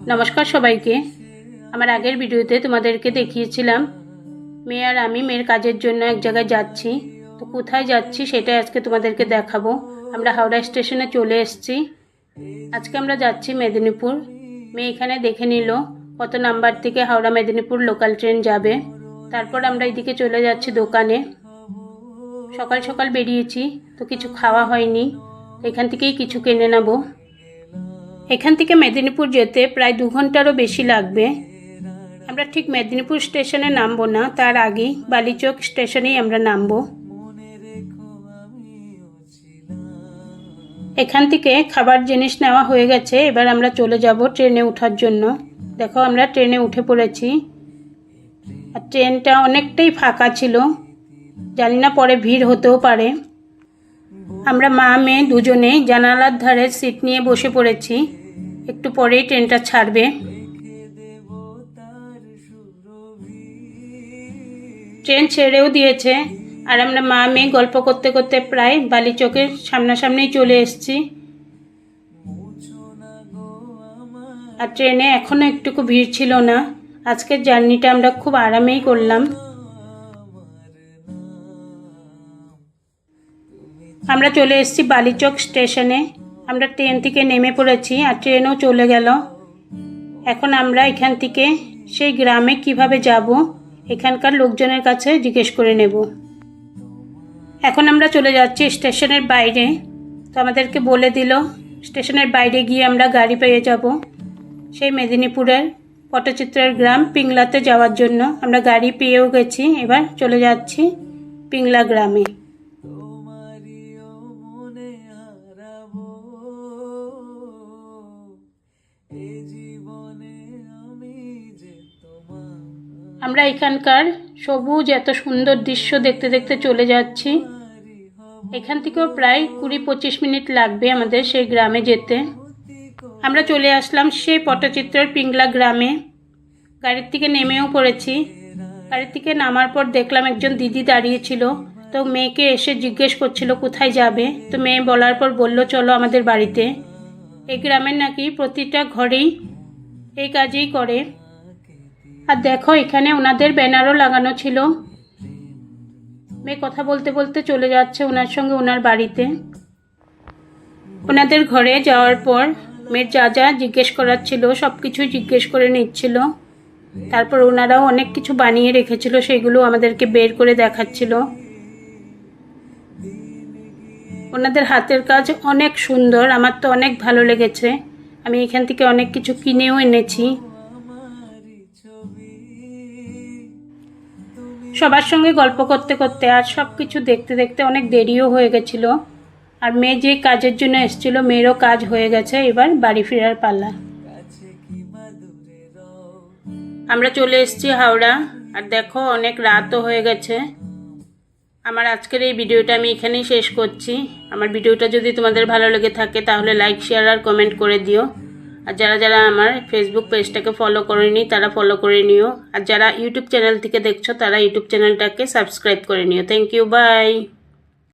নমস্কার সবাইকে। আমার আগের ভিডিওতে তোমাদেরকে দেখিয়েছিলাম, মেয়ে আর আমি মেয়ের কাজের জন্য এক জায়গায় যাচ্ছি। তো কোথায় যাচ্ছি সেটাই আজকে তোমাদেরকে দেখাবো। আমরা হাওড়া স্টেশনে চলে এসেছি। আজকে আমরা যাচ্ছি মেদিনীপুর। মেয়ে এখানে দেখে নিল কত নাম্বার থেকে হাওড়া মেদিনীপুর লোকাল ট্রেন যাবে। তারপর আমরা এদিকে চলে যাচ্ছি দোকানে। সকাল সকাল বেরিয়েছি, তো কিছু খাওয়া হয়নি। এখান থেকেই কিছু কিনে নেব। এখান থেকে মেদিনীপুর যেতে প্রায় দু ঘন্টারও বেশি লাগবে। আমরা ঠিক মেদিনীপুর স্টেশনে নামবো না, তার আগেই বালিচক স্টেশনেই আমরা নামবো। এখান থেকে খাবার জিনিস নেওয়া হয়ে গেছে, এবার আমরা চলে যাব ট্রেনে ওঠার জন্য। দেখো আমরা ট্রেনে উঠে পড়েছি। আর ট্রেনটা অনেকটাই ফাঁকা ছিল। জানি না পরে ভিড় হতেও পারে। আমরা মা, মেয়ে দুজনেই জানালার ধারে সিট নিয়ে বসে পড়েছি। একটু পরেই ট্রেনটা ছাড়বে। ট্রেন ছেড়েও দিয়েছে। আর আমরা মা, মেয়ে গল্প করতে করতে প্রায় বালিচকের সামনাসামনি চলে এসেছি। আর ট্রেনে এখনও একটুকু ভিড় ছিল না। আজকের জার্নিটা আমরা খুব আরামেই করলাম। আমরা চলে এসেছি বালিচক স্টেশনে। আমরা ট্রেন থেকে নেমে পড়েছি আর ট্রেনও চলে গেল। এখন আমরা এখান থেকে সেই গ্রামে কীভাবে যাব, এখানকার লোকজনের কাছে জিজ্ঞেস করে নেব। এখন আমরা চলে যাচ্ছি স্টেশনের বাইরে। তো আমাদেরকে বলে দিল, স্টেশনের বাইরে গিয়ে আমরা গাড়ি পেয়ে যাব। সেই মেদিনীপুরের পটচিত্রের গ্রাম পিংলাতে যাওয়ার জন্য আমরা গাড়ি পেয়েও গেছি। এবার চলে যাচ্ছি পিংলা গ্রামে। আমরা এখানকার সবুজ, এত সুন্দর দৃশ্য দেখতে দেখতে চলে যাচ্ছি। এখান থেকেও প্রায় কুড়ি পঁচিশ মিনিট লাগবে আমাদের সেই গ্রামে যেতে। আমরা চলে আসলাম সেই পটচিত্রের পিংলা গ্রামে। গাড়ির থেকে নেমেও পড়েছি। গাড়ির থেকে নামার পর দেখলাম একজন দিদি দাঁড়িয়েছিল তো মেয়েকে এসে জিজ্ঞেস করছিল, কোথায় যাবে? তো মেয়ে বলার পর বলল, চলো আমাদের বাড়িতে। এই গ্রামের নাকি প্রতিটা ঘরেই এই কাজই করে। আর দেখো, এখানে ওনাদের ব্যানারও লাগানো ছিল। মেয়ে কথা বলতে বলতে চলে যাচ্ছে ওনার সঙ্গে ওনার বাড়িতে। ওনাদের ঘরে যাওয়ার পর মেয়ের যা যা জিজ্ঞেস করার ছিল, সব কিছুই জিজ্ঞেস করে নিচ্ছিল। তারপর ওনারাও অনেক কিছু বানিয়ে রেখেছিল, সেগুলো আমাদেরকে বের করে দেখাচ্ছিল। ওনাদের হাতের কাজ অনেক সুন্দর, আমার তো অনেক ভালো লেগেছে। আমি এখান থেকে অনেক কিছু কিনেও এনেছি। সবার সঙ্গে গল্প করতে করতে আর সব কিছু দেখতে দেখতে অনেক দেরিও হয়ে গেছিল। আর মেয়ে যে কাজের জন্য এসেছিল, মেয়েরও কাজ হয়ে গেছে এবার বাড়ি ফেরার পাল্লা আমরা চলে এসেছি হাওড়া, আর দেখো অনেক রাতও হয়ে গেছে। আমার আজকের এই ভিডিওটা আমি এখানেই শেষ করছি। আমার ভিডিওটা যদি তোমাদের ভালো লেগে থাকে, তাহলে লাইক শেয়ার আর কমেন্ট করে দিও। আর যারা যারা আমার ফেসবুক পেজটাকে ফলো করেনি, তারা ফলো করে নিও। আর যারা ইউটিউব চ্যানেল থেকে দেখছ, তারা ইউটিউব চ্যানেলটাকে সাবস্ক্রাইব করে নিও। Thank you by